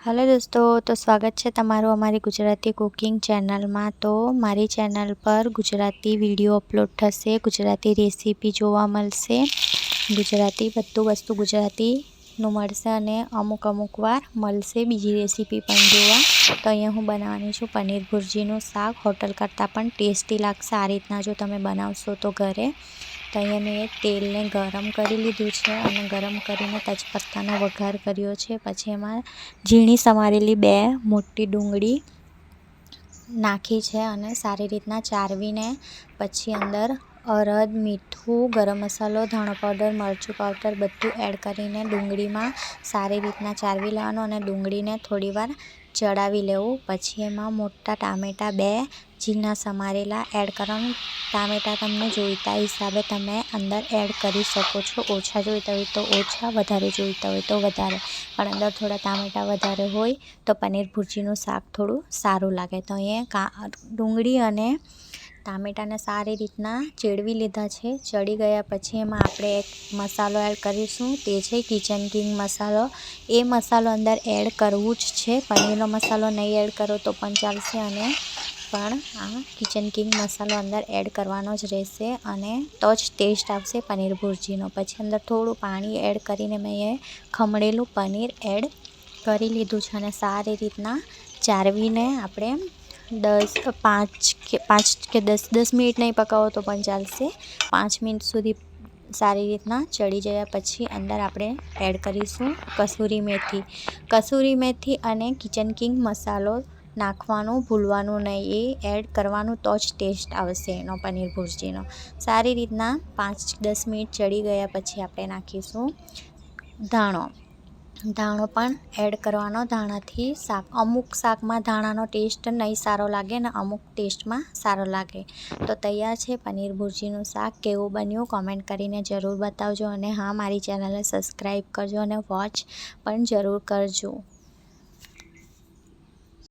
Hello દોસ્તો, તો સ્વાગત છે તમારું અમારી ગુજરાતી કુકિંગ ચેનલમાં. તો મારી ચેનલ પર ગુજરાતી વીડિયો અપલોડ થશે, ગુજરાતી રેસીપી જોવા મળશે, ગુજરાતી બધું વસ્તુ ગુજરાતીનું મળશે અને અમુક અમુક વાર મળશે. બીજી રેસીપી પણ જોવા. તો અહીંયા હું બનાવવાની છું પનીર ભુરજીનું શાક. હોટલ કરતાં પણ ટેસ્ટી લાગશે આ રીતના જો તમે બનાવશો તો ઘરે. તો અહીંયા મેં તેલને ગરમ કરી લીધું છે અને ગરમ કરીને તજપત્તાનો વઘાર કર્યો છે. પછી એમાં ઝીણી સમારેલી બે મોટી ડુંગળી નાખી છે અને સારી રીતના ચારવીને પછી અંદર અરદ મીઠું, ગરમ મસાલો, ધાણો પાવડર, મરચું પાવડર બધું એડ કરીને ડુંગળીમાં સારી રીતના ચારવી લેવાનું અને ડુંગળીને થોડીવાર ચડાવી લેવું. પછી એમાં મોટા ટામેટાં બે ઝીણા સમારેલા એડ કરવાનું. ટામેટાં તમને જોઈતા હિસાબે તમે અંદર એડ કરી શકો છો. ઓછા જોઈતા હોય તો ઓછા, વધારે જોઈતા હોય તો વધારે. પણ અંદર થોડા ટામેટાં વધારે હોય તો પનીર ભુરજીનું શાક થોડું સારું લાગે. તો અહીંયા ડુંગળી અને ટામેટાને સારી રીતના ચેડવી લીધા છે. ચડી ગયા પછી એમાં આપણે એક મસાલો એડ કરીશું. તે છે કિચન કિંગ મસાલો. એ મસાલો અંદર એડ કરવું જ છે. પનીરનો મસાલો નહીં એડ કરો તો પણ ચાલશે અને પણ આ કિચન કિંગ મસાલો અંદર એડ કરવાનો જ રહેશે અને તો જ ટેસ્ટ આવશે પનીર ભુરજીનો. પછી અંદર થોડું પાણી એડ કરીને મેં એ ખમણેલું પનીર એડ કરી લીધું છે અને સારી રીતના ચારવીને આપણે દસ, પાંચ કે પાંચ કે દસ દસ મિનિટ નહીં પકાવો તો પણ ચાલશે. પાંચ મિનિટ સુધી સારી રીતના ચડી ગયા પછી અંદર આપણે એડ કરીશું કસૂરી મેથી. કસૂરી મેથી અને કિચન કિંગ મસાલો નાખવાનું, ભૂલવાનું નહીં, એ એડ કરવાનું તો જ ટેસ્ટ આવશે એનો પનીર ભુરજીનો. સારી રીતના પાંચ દસ મિનિટ ચડી ગયા પછી આપણે નાખીશું ધાણો. ધાણો પણ એડ કરવાનો. ધાણાથી શાક, અમુક શાકમાં ધાણાનો ટેસ્ટ નહીં સારો લાગે ને અમુક ટેસ્ટમાં સારો લાગે. તો તૈયાર છે પનીર ભુરજીનું શાક. કેવું બન્યું કોમેન્ટ કરીને જરૂર બતાવજો અને હા, મારી ચેનલને સબસ્ક્રાઈબ કરજો અને વોચ પણ જરૂર કરજો.